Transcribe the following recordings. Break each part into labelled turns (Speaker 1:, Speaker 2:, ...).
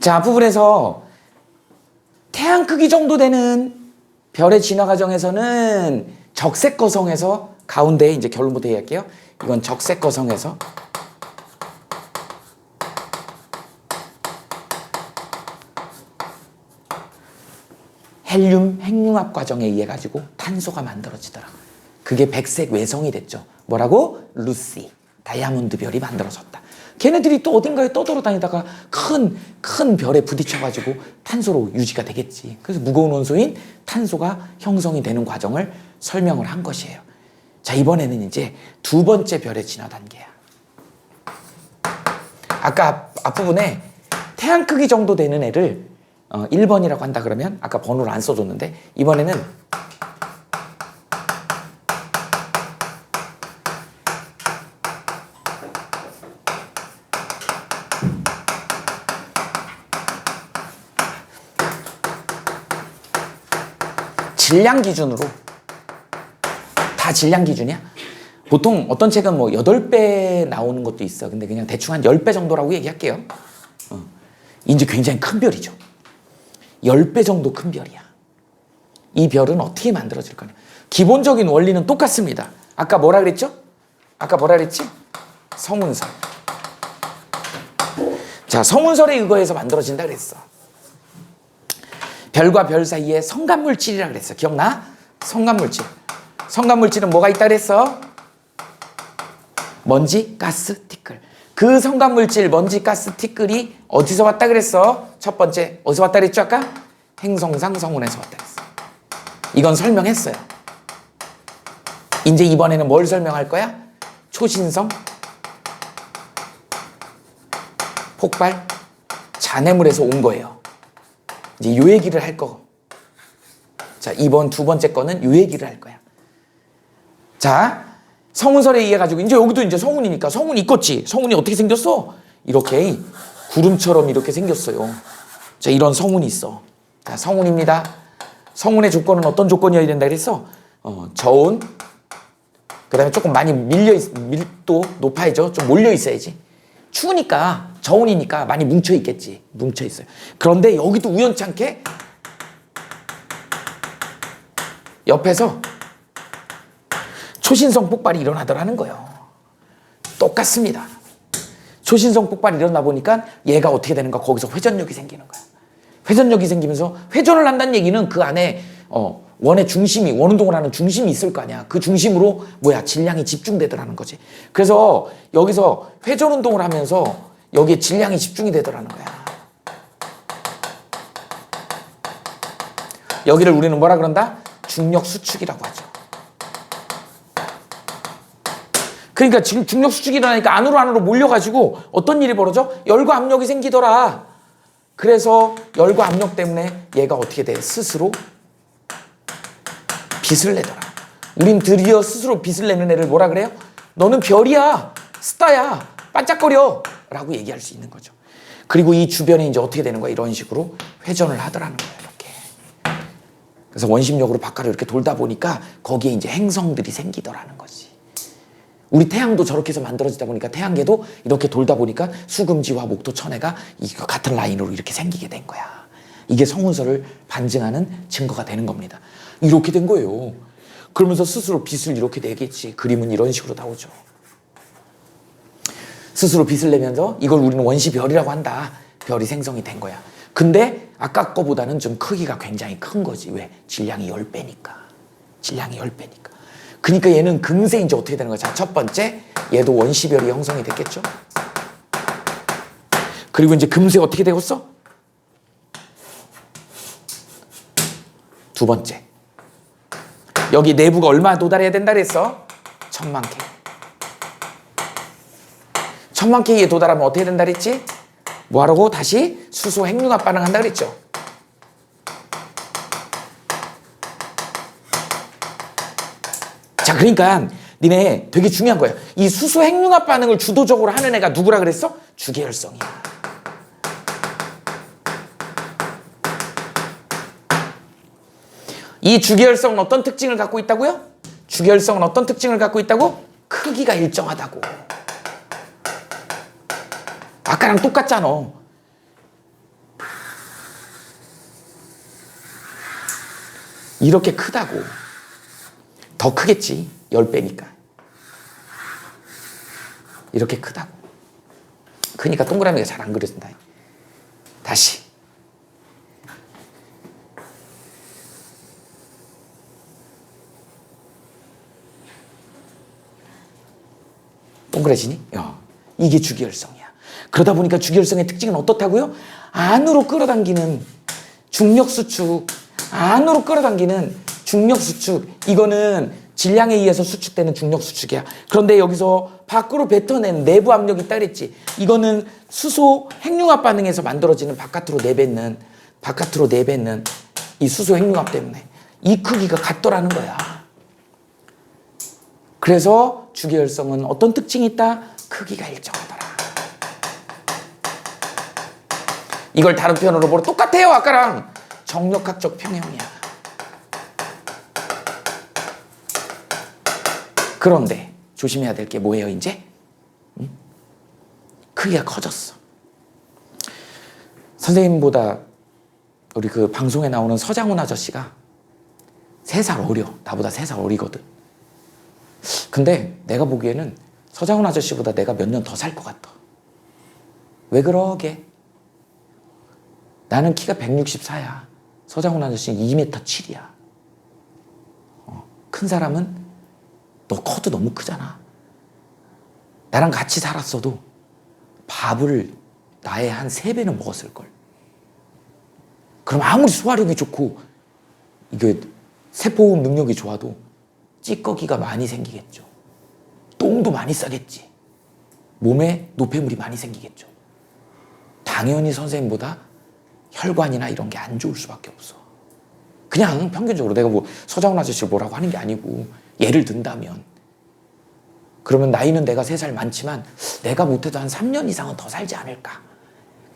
Speaker 1: 자, 앞부분에서 태양 크기 정도 되는 별의 진화 과정에서는 적색 거성에서 가운데 이제 결론부터 얘기할게요. 이건 적색 거성에서 헬륨 핵융합 과정에 의해 가지고 탄소가 만들어지더라. 그게 백색 외성이 됐죠. 뭐라고? 루시. 다이아몬드 별이 만들어졌다. 걔네들이 또 어딘가에 떠돌아 다니다가 큰, 큰 별에 부딪혀가지고 탄소로 유지가 되겠지. 그래서 무거운 원소인 탄소가 형성이 되는 과정을 설명을 한 것이에요. 자, 이번에는 이제 두 번째 별의 진화 단계야. 아까 앞, 앞부분에 태양 크기 정도 되는 애를 어, 1번이라고 한다 그러면 아까 번호를 안 써줬는데 이번에는 질량 기준으로 다 질량 기준이야? 보통 어떤 책은 뭐 8배 나오는 것도 있어. 근데 그냥 대충 한 10배 정도라고 얘기할게요. 어. 이제 굉장히 큰 별이죠. 10배 정도 큰 별이야. 이 별은 어떻게 만들어질 거냐? 기본적인 원리는 똑같습니다. 아까 뭐라 그랬죠? 아까 뭐라 그랬지? 성운설. 자, 성운설에 의거해서 만들어진다 그랬어. 별과 별 사이에 성간물질이라 그랬어. 기억나? 성간물질. 성간물질은 뭐가 있다 그랬어? 먼지, 가스, 티끌. 그 성간물질, 먼지, 가스, 티끌이 어디서 왔다 그랬어? 첫 번째, 어디서 왔다 그랬죠, 아까? 행성상 성운에서 왔다 그랬어. 이건 설명했어요. 이제 이번에는 뭘 설명할 거야? 초신성, 폭발, 잔해물에서 온 거예요. 이제 요 얘기를 할 거. 자, 이번 두 번째 거는 요 얘기를 할 거야. 자, 성운설에 의해 가지고 이제 여기도 이제 성운이니까 성운이 있겠지. 성운이 어떻게 생겼어? 이렇게 구름처럼 이렇게 생겼어요. 자, 이런 성운이 있어. 자, 성운입니다. 성운의 조건은 어떤 조건이어야 된다 그랬어? 어, 저온. 그다음에 조금 많이 밀려 있, 밀도 높아야죠. 좀 몰려 있어야지. 추우니까 저온이니까 많이 뭉쳐 있겠지. 뭉쳐 있어요. 그런데 여기도 우연찮게 옆에서 초신성 폭발이 일어나더라는 거예요. 똑같습니다. 초신성 폭발이 일어나 보니까 얘가 어떻게 되는가 거기서 회전력이 생기는 거야. 회전력이 생기면서 회전을 한다는 얘기는 그 안에 어, 원의 중심이 원운동을 하는 중심이 있을 거 아니야. 그 중심으로 뭐야 질량이 집중되더라는 거지. 그래서 여기서 회전 운동을 하면서 여기에 질량이 집중이 되더라는 거야. 여기를 우리는 뭐라 그런다? 중력 수축이라고 하죠. 그러니까 지금 중력 수축이 일어나니까 안으로 안으로 몰려가지고 어떤 일이 벌어져? 열과 압력이 생기더라. 그래서 열과 압력 때문에 얘가 어떻게 돼? 스스로 빛을 내더라. 우린 드디어 스스로 빛을 내는 애를 뭐라 그래요? 너는 별이야, 스타야, 반짝거려. 라고 얘기할 수 있는 거죠. 그리고 이 주변에 이제 어떻게 되는 거야? 이런 식으로 회전을 하더라는 거예요. 이렇게. 그래서 원심력으로 바깥으로 이렇게 돌다 보니까 거기에 이제 행성들이 생기더라는 거지. 우리 태양도 저렇게 해서 만들어지다 보니까 태양계도 이렇게 돌다 보니까 수금지와 목토 천해가 이거 같은 라인으로 이렇게 생기게 된 거야. 이게 성운설을 반증하는 증거가 되는 겁니다. 이렇게 된 거예요. 그러면서 스스로 빛을 이렇게 내겠지. 그림은 이런 식으로 나오죠. 스스로 빛을 내면서 이걸 우리는 원시 별이라고 한다. 별이 생성이 된 거야. 근데 아까 거보다는 좀 크기가 굉장히 큰 거지. 왜? 질량이 10배니까. 질량이 10배니까. 그러니까 얘는 금세 이제 어떻게 되는 거야? 자, 첫 번째, 얘도 원시별이 형성이 됐겠죠? 그리고 이제 금세 어떻게 되겠어? 두 번째. 여기 내부가 얼마 도달해야 된다 그랬어? 천만 K. 천만 K에 도달하면 어떻게 된다 그랬지? 뭐하라고? 다시 수소 핵융합 반응한다 그랬죠? 자, 그러니까 니네 되게 중요한 거야. 이 수소 핵융합 반응을 주도적으로 하는 애가 누구라 그랬어? 주계열성이야. 이 주계열성은 어떤 특징을 갖고 있다고요? 주계열성은 어떤 특징을 갖고 있다고? 크기가 일정하다고. 아까랑 똑같잖아. 이렇게 크다고. 더 크겠지. 10배니까. 이렇게 크다고. 크니까 동그라미가 잘 안 그려진다. 다시. 동그라지니? 어. 이게 주기열성이야. 그러다 보니까 주기혈성의 특징은 어떻다고요? 안으로 끌어당기는 중력 수축, 안으로 끌어당기는 중력 수축. 이거는 질량에 의해서 수축되는 중력 수축이야. 그런데 여기서 밖으로 뱉어낸 내부 압력이 그랬지. 이거는 수소 핵융합 반응에서 만들어지는 바깥으로 내뱉는 바깥으로 내뱉는 이 수소 핵융합 때문에 이 크기가 같더라는 거야. 그래서 주기혈성은 어떤 특징이 있다? 크기가 일정하더라. 이걸 다른 표현으로 보면 똑같아요. 아까랑 정력학적 평형이야. 그런데 조심해야 될 게 뭐예요, 이제? 응? 크기가 커졌어. 선생님보다 우리 그 방송에 나오는 서장훈 아저씨가 세 살 어려. 나보다 세 살 어리거든. 근데 내가 보기에는 서장훈 아저씨보다 내가 몇 년 더 살 것 같아. 왜 그러게? 나는 키가 164야. 서장훈 아저씨는 2m 7이야. 어, 큰 사람은 너 커도 너무 크잖아. 나랑 같이 살았어도 밥을 나의 한 3배는 먹었을걸. 그럼 아무리 소화력이 좋고 이게 세포호흡 능력이 좋아도 찌꺼기가 많이 생기겠죠. 똥도 많이 싸겠지. 몸에 노폐물이 많이 생기겠죠. 당연히 선생님보다 혈관이나 이런 게 안 좋을 수밖에 없어. 그냥 평균적으로 내가 뭐 서장훈 아저씨 뭐라고 하는 게 아니고 예를 든다면 그러면 나이는 내가 세살 많지만 내가 못해도 한 3년 이상은 더 살지 않을까.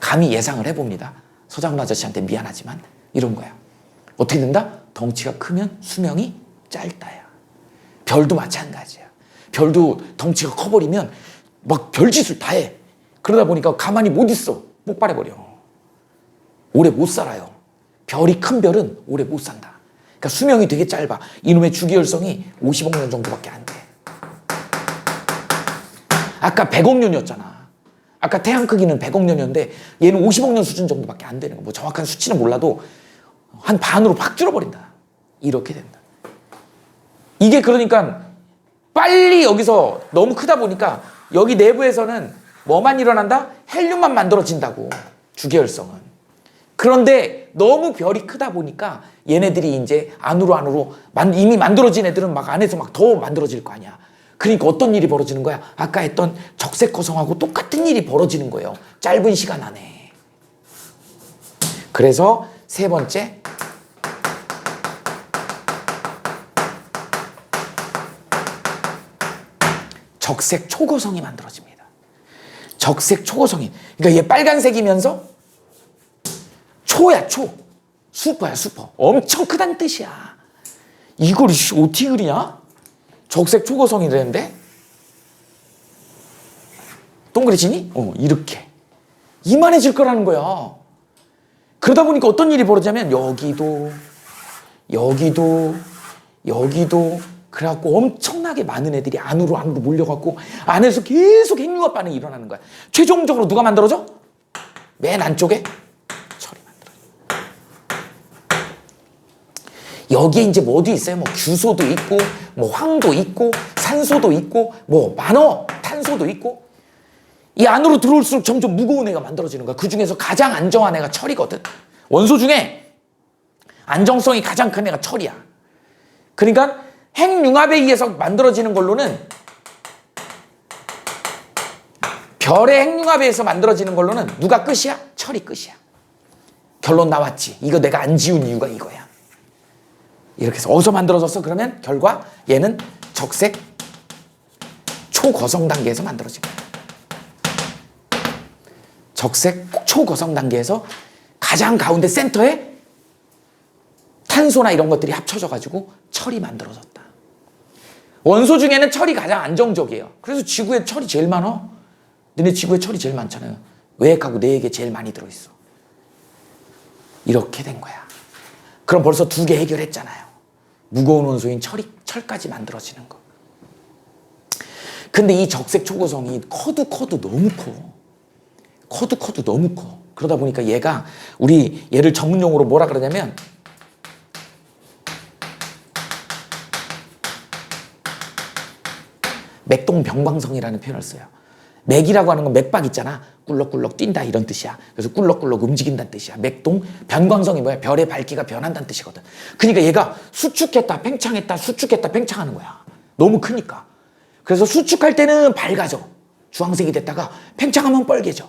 Speaker 1: 감히 예상을 해봅니다. 서장훈 아저씨한테 미안하지만 이런 거야. 어떻게 된다? 덩치가 크면 수명이 짧다야. 별도 마찬가지야. 별도 덩치가 커버리면 막 별짓을 다 해. 그러다 보니까 가만히 못 있어. 폭발해버려. 오래 못 살아요. 별이 큰 별은 오래 못 산다. 그러니까 수명이 되게 짧아. 이놈의 주기혈성이 50억 년 정도밖에 안 돼. 아까 100억 년이었잖아. 아까 태양 크기는 100억 년이었는데 얘는 50억 년 수준 정도밖에 안 되는 거. 뭐 정확한 수치는 몰라도 한 반으로 확 줄어버린다. 이렇게 된다. 이게 그러니까 빨리 여기서 너무 크다 보니까 여기 내부에서는 뭐만 일어난다? 헬륨만 만들어진다고. 주계열성은. 그런데 너무 별이 크다 보니까 얘네들이 이제 안으로 안으로 만- 이미 만들어진 애들은 막 안에서 막 더 만들어질 거 아니야. 그러니까 어떤 일이 벌어지는 거야? 아까 했던 적색 거성하고 똑같은 일이 벌어지는 거예요. 짧은 시간 안에. 그래서 세 번째 적색 초고성이 만들어집니다. 적색 초고성이. 그러니까 얘 빨간색이면서 초야 초. 슈퍼야 슈퍼. 엄청 크다는 뜻이야. 이걸 씨, 어떻게 그리냐? 적색 초고성이 되는데 동그래지니? 어 이렇게 이만해질 거라는 거야. 그러다 보니까 어떤 일이 벌어지냐면 여기도 여기도 여기도 그래갖고 엄청나게 많은 애들이 안으로 안으로 몰려갖고 안에서 계속 핵융합 반응이 일어나는 거야. 최종적으로 누가 만들어져? 맨 안쪽에 철이 만들어져. 여기에 이제 뭐도 있어요? 뭐 규소도 있고, 뭐 황도 있고, 산소도 있고, 뭐 만어, 탄소도 있고. 이 안으로 들어올수록 점점 무거운 애가 만들어지는 거야. 그 중에서 가장 안정한 애가 철이거든. 원소 중에 안정성이 가장 큰 애가 철이야. 그러니까 핵융합에 의해서 만들어지는 걸로는 별의 핵융합에 의해서 만들어지는 걸로는 누가 끝이야? 철이 끝이야. 결론 나왔지. 이거 내가 안 지운 이유가 이거야. 이렇게 해서 어디서 만들어졌어? 그러면 결과 얘는 적색 초거성 단계에서 만들어진 거야. 적색 초거성 단계에서 가장 가운데 센터에 탄소나 이런 것들이 합쳐져 가지고 철이 만들어졌다. 원소 중에는 철이 가장 안정적이에요. 그래서 지구에 철이 제일 많아. 너네 지구에 철이 제일 많잖아요. 외핵하고 내핵에 제일 많이 들어있어. 이렇게 된 거야. 그럼 벌써 두 개 해결했잖아요. 무거운 원소인 철이, 철까지 만들어지는 거. 근데 이 적색 초고성이 커도 커도 너무 커. 커도 커도 너무 커. 그러다 보니까 얘가 우리 얘를 전문용어로 뭐라 그러냐면 맥동병광성이라는 표현을 써요. 맥이라고 하는 건 맥박 있잖아. 꿀럭꿀럭 뛴다 이런 뜻이야. 그래서 꿀럭꿀럭 움직인다는 뜻이야. 맥동 변광성이 뭐야? 별의 밝기가 변한다는 뜻이거든. 그러니까 얘가 수축했다 팽창했다 수축했다 팽창하는 거야. 너무 크니까. 그래서 수축할 때는 밝아져. 주황색이 됐다가 팽창하면 빨개져.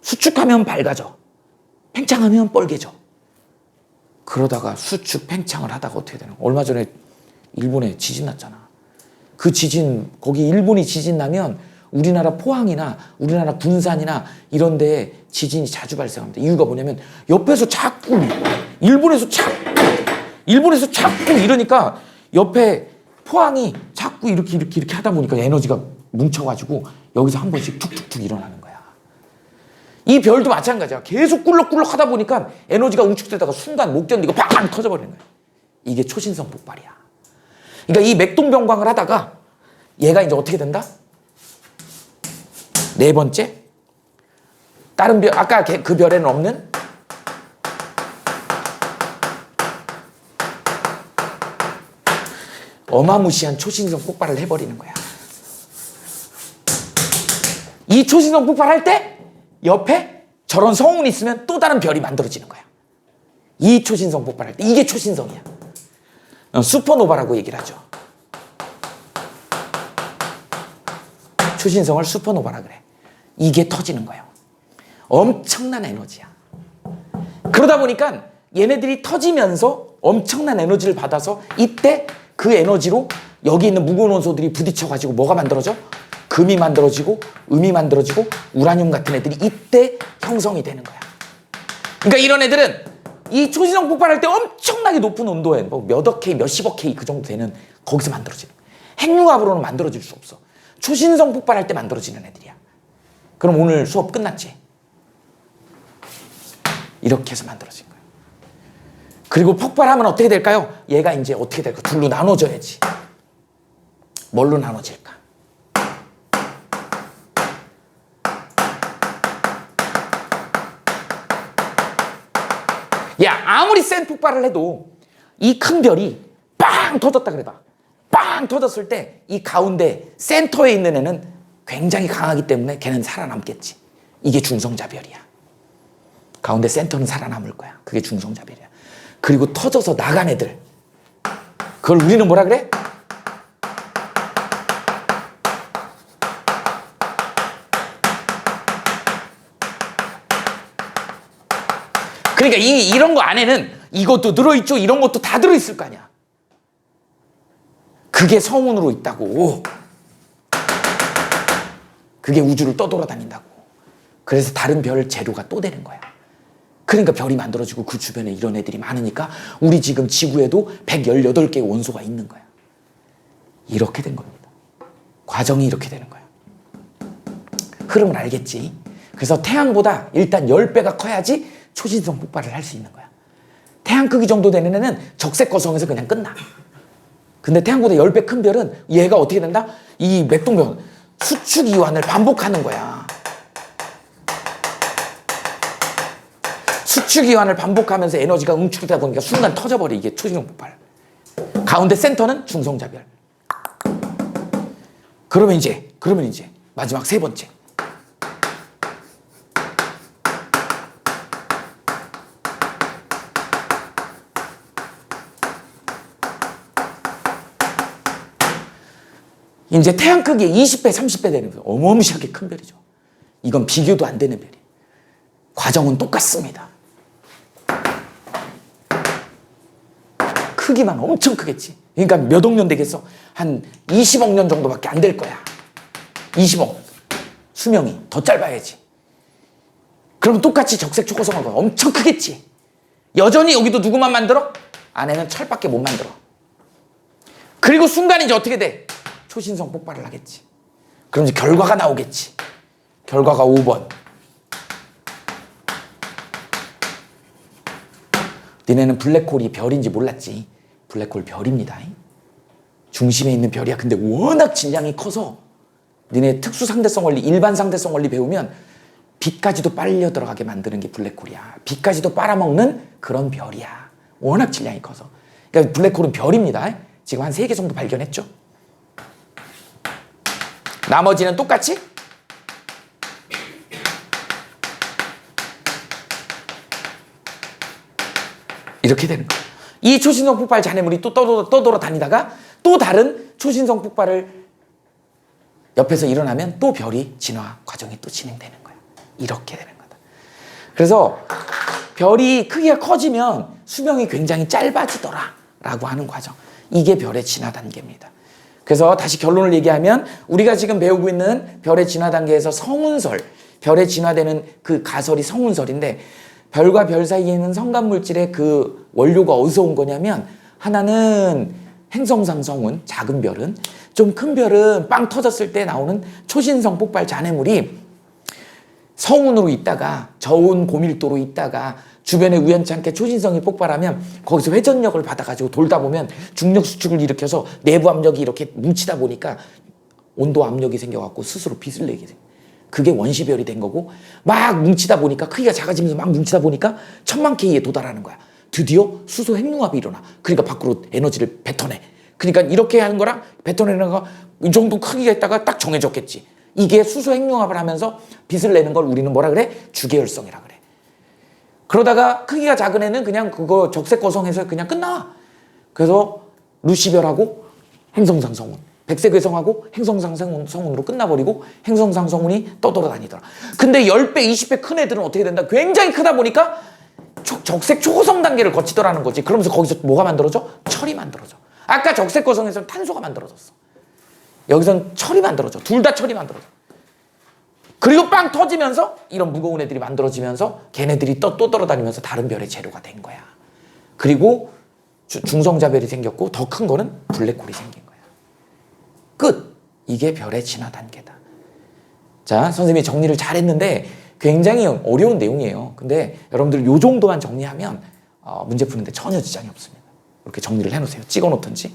Speaker 1: 수축하면 밝아져. 팽창하면 빨개져. 그러다가 수축 팽창을 하다가 어떻게 되는 거야? 얼마 전에 일본에 지진 났잖아. 그 지진 거기 일본이 지진 나면 우리나라 포항이나 우리나라 군산이나 이런 데에 지진이 자주 발생합니다. 이유가 뭐냐면 옆에서 자꾸 일본에서 자꾸 일본에서 자꾸 이러니까 옆에 포항이 자꾸 이렇게 이렇게 이렇게 하다 보니까 에너지가 뭉쳐가지고 여기서 한 번씩 툭툭툭 일어나는 거야. 이 별도 마찬가지야. 계속 꿀럭꿀럭 하다 보니까 에너지가 응축되다가 순간 못 견디고 팡 터져버리는 거야. 이게 초신성 폭발이야. 그러니까 이 맥동병광을 하다가 얘가 이제 어떻게 된다? 네 번째, 다른 별, 아까 걔- 그 별에는 없는 어마무시한 초신성 폭발을 해버리는 거야. 이 초신성 폭발할 때 옆에 저런 성운이 있으면 또 다른 별이 만들어지는 거야. 이 초신성 폭발할 때 이게 초신성이야. 어, 슈퍼노바라고 얘기를 하죠. 초신성을 슈퍼노바라 그래. 이게 터지는 거예요. 엄청난 에너지야. 그러다 보니까 얘네들이 터지면서 엄청난 에너지를 받아서 이때 그 에너지로 여기 있는 무거운 원소들이 부딪혀가지고 뭐가 만들어져? 금이 만들어지고 음이 만들어지고 우라늄 같은 애들이 이때 형성이 되는 거야. 그러니까 이런 애들은 이 초신성 폭발할 때 엄청나게 높은 온도에 뭐 몇억 K, 몇십억 K 그 정도 되는 거기서 만들어지는. 핵융합으로는 만들어질 수 없어. 초신성 폭발할 때 만들어지는 애들이야. 그럼 오늘 수업 끝났지? 이렇게 해서 만들어진 거야. 그리고 폭발하면 어떻게 될까요? 얘가 이제 어떻게 될까? 둘로 나눠져야지. 뭘로 나눠질까? 야, 아무리 센 폭발을 해도 이 큰 별이 빵 터졌다 그래봐. 빵 터졌을 때 이 가운데 센터에 있는 애는 굉장히 강하기 때문에 걔는 살아남겠지. 이게 중성자별이야. 가운데 센터는 살아남을 거야. 그게 중성자별이야. 그리고 터져서 나간 애들. 그걸 우리는 뭐라 그래? 그러니까 이, 이런 거 안에는 이것도 들어있죠. 이런 것도 다 들어있을 거 아니야. 그게 성운으로 있다고. 그게 우주를 떠돌아다닌다고. 그래서 다른 별 재료가 또 되는 거야. 그러니까 별이 만들어지고 그 주변에 이런 애들이 많으니까 우리 지금 지구에도 118개의 원소가 있는 거야. 이렇게 된 겁니다. 과정이 이렇게 되는 거야. 흐름을 알겠지? 그래서 태양보다 일단 10배가 커야지 초신성 폭발을 할 수 있는 거야. 태양 크기 정도 되는 애는 적색 거성에서 그냥 끝나. 근데 태양보다 10배 큰 별은 얘가 어떻게 된다? 이 맥동별 수축 이완을 반복하는 거야. 수축 이완을 반복하면서 에너지가 응축되다 보니까 순간 터져버려 이게 초신성 폭발. 가운데 센터는 중성자별. 그러면 이제 그러면 이제 마지막 세 번째. 이제 태양 크기에 20배, 30배 되는 별. 어마무시하게 큰 별이죠. 이건 비교도 안 되는 별이에요. 과정은 똑같습니다. 크기만 엄청 크겠지. 그러니까 몇 억 년 되겠어? 한 20억 년 정도밖에 안 될 거야. 20억. 수명이 더 짧아야지. 그럼 똑같이 적색 초고성하고 엄청 크겠지. 여전히 여기도 누구만 만들어? 안에는 철밖에 못 만들어. 그리고 순간 이제 어떻게 돼? 초신성 폭발을 하겠지. 그럼 이제 결과가 나오겠지. 결과가 5번. 니네는 블랙홀이 별인지 몰랐지. 블랙홀 별입니다. 중심에 있는 별이야. 근데 워낙 질량이 커서 니네 특수 상대성 원리, 일반 상대성 원리 배우면 빛까지도 빨려 들어가게 만드는 게 블랙홀이야. 빛까지도 빨아먹는 그런 별이야. 워낙 질량이 커서. 그러니까 블랙홀은 별입니다. 지금 한 세 개 정도 발견했죠. 나머지는 똑같이 이렇게 되는 거예요. 이 초신성 폭발 잔해물이 또 떠돌아, 떠돌아 다니다가 또 다른 초신성 폭발을 옆에서 일어나면 또 별이 진화 과정이 또 진행되는 거야. 이렇게 되는 거다. 그래서 별이 크기가 커지면 수명이 굉장히 짧아지더라. 라고 하는 과정. 이게 별의 진화 단계입니다. 그래서 다시 결론을 얘기하면 우리가 지금 배우고 있는 별의 진화 단계에서 성운설, 별의 진화되는 그 가설이 성운설인데 별과 별 사이에 있는 성간 물질의 그 원료가 어디서 온 거냐면 하나는 행성상 성운, 작은 별은. 좀 큰 별은 빵 터졌을 때 나오는 초신성 폭발 잔해물이 성운으로 있다가 저온 고밀도로 있다가 주변에 우연찮게 초신성이 폭발하면 거기서 회전력을 받아가지고 돌다 보면 중력 수축을 일으켜서 내부 압력이 이렇게 뭉치다 보니까 온도 압력이 생겨갖고 스스로 빛을 내게 돼. 그게 원시별이 된 거고 막 뭉치다 보니까 크기가 작아지면서 막 뭉치다 보니까 천만 K에 도달하는 거야. 드디어 수소 핵융합이 일어나. 그러니까 밖으로 에너지를 뱉어내. 그러니까 이렇게 하는 거랑 뱉어내는 거 이 정도 크기가 있다가 딱 정해졌겠지. 이게 수소 핵융합을 하면서 빛을 내는 걸 우리는 뭐라 그래? 주계열성이라 그래. 그러다가 크기가 작은 애는 그냥 그거 적색 거성해서 그냥 끝나. 그래서 루시별하고 행성상성운, 백색외성하고 행성상성운으로 끝나버리고 행성상성운이 떠돌아다니더라. 근데 10배, 20배 큰 애들은 어떻게 된다? 굉장히 크다 보니까 적- 적색 초고성 단계를 거치더라는 거지. 그러면서 거기서 뭐가 만들어져? 철이 만들어져. 아까 적색 거성에서는 탄소가 만들어졌어. 여기선 철이 만들어져. 둘 다 철이 만들어져. 그리고 빵 터지면서 이런 무거운 애들이 만들어지면서 걔네들이 또, 또 돌아다니면서 다른 별의 재료가 된 거야. 그리고 주- 중성자별이 생겼고 더 큰 거는 블랙홀이 생긴 거야. 끝. 이게 별의 진화 단계다. 자, 선생님이 정리를 잘 했는데 굉장히 어려운 내용이에요. 근데 여러분들 요 정도만 정리하면 어, 문제 푸는데 전혀 지장이 없습니다. 이렇게 정리를 해놓으세요. 찍어 놓든지.